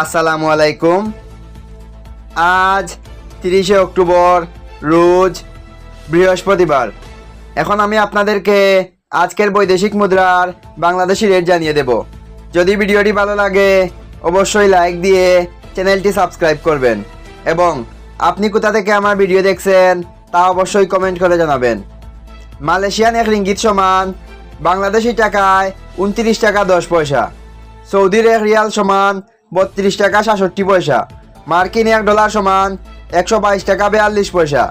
আসসালামু আলাইকুম। আজ তিরিশে অক্টোবর, রোজ বৃহস্পতিবার। এখন আমি আপনাদেরকে আজকের বৈদেশিক মুদ্রার বাংলাদেশি রেট জানিয়ে দেব। যদি ভিডিওটি ভালো লাগে, অবশ্যই লাইক দিয়ে চ্যানেলটি সাবস্ক্রাইব করবেন। এবং আপনি কোথা থেকে আমার ভিডিও দেখছেন, তা অবশ্যই কমেন্ট করে জানাবেন। মালয়েশিয়ান এক রিঙ্গিত সমান বাংলাদেশি টাকায় উনত্রিশ টাকা দশ পয়সা। সৌদির এক রিয়াল সমান বত্রিশ টাকা সাতষট্টি পয়সা। মার্কিন এক ডলার সমান একশো বাইশ টাকা বিয়াল্লিশ পয়সা।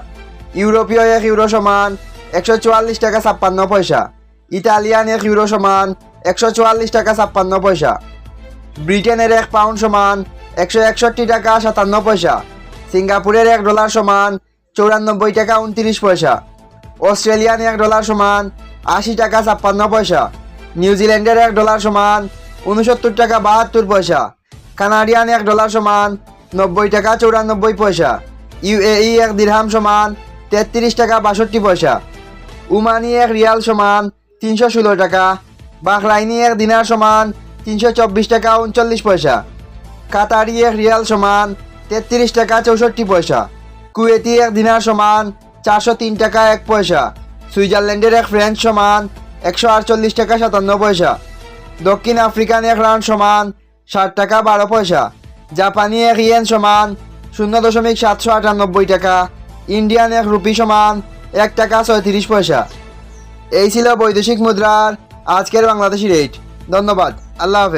ইউরোপীয় এক ইউরো সমান একশো চুয়াল্লিশ টাকা ছাপ্পান্ন পয়সা। ইতালিয়ান এক ইউরো সমান একশো চুয়াল্লিশ টাকা ছাপ্পান্ন পয়সা। ব্রিটেনের এক পাউন্ড সমান একশো একষট্টি টাকা সাতান্ন পয়সা। সিঙ্গাপুরের এক ডলার সমান চৌরানব্বই টাকা উনত্রিশ পয়সা। অস্ট্রেলিয়ান এক ডলার সমান আশি টাকা ছাপ্পান্ন পয়সা। নিউজিল্যান্ডের এক ডলার সমান উনসত্তর টাকা বাহাত্তর পয়সা। কানাডিয়ান এক ডলার সমান নব্বই টাকা চৌরানব্বই পয়সা। ইউএই এক দিরহাম সমান তেত্রিশ টাকা বাষট্টি পয়সা। উমানি এক রিয়াল সমান তিনশো ষোলো টাকা। বাহরাইনি এক দিনার সমান তিনশো চব্বিশ টাকা উনচল্লিশ পয়সা। কাতারি এক রিয়াল সমান তেত্রিশ টাকা চৌষট্টি পয়সা। কুয়েতি এক দিনার সমান চারশো তিন টাকা এক পয়সা। সুইজারল্যান্ডের এক ফ্রেঞ্চ সমান একশো আটচল্লিশ টাকা সাতান্ন পয়সা। দক্ষিণ আফ্রিকান এক রাউন্ড সমান ষাট টাকা, বারো পয়সা। জাপানি এক ইয়েন সমান শূন্য দশমিক সাতশো আটানব্বই টাকা। ইন্ডিয়ান এক রুপি সমান এক টাকা ছয়ত্রিশ পয়সা। এই ছিল বৈদেশিক মুদ্রার আজকের বাংলাদেশি রেট। ধন্যবাদ। আল্লাহ হাফেজ।